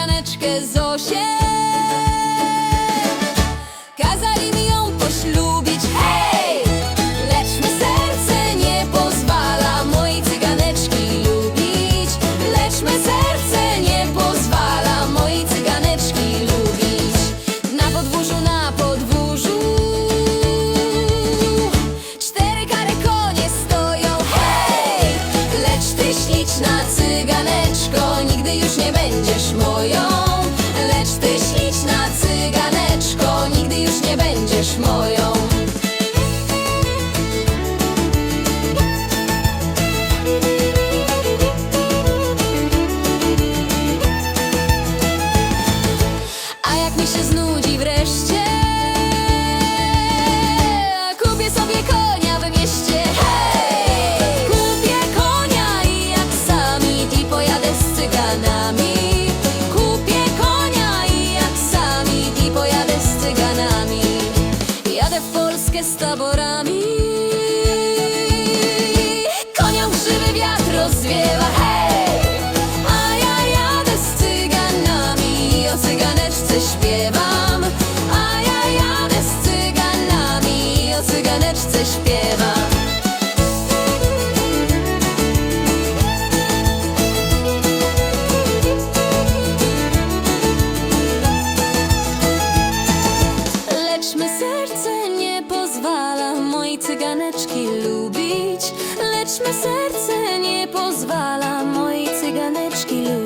kaganeczkę z. zgodnie z taborami. Konia żywy wiatr rozwiewa, hej! A ja jadę z cyganami, o cyganeczce śpiewam. A ja jadę z cyganami, o cyganeczce śpiewam. cyganeczki lubić. Lecz me serce nie pozwala mojej cyganeczki lubić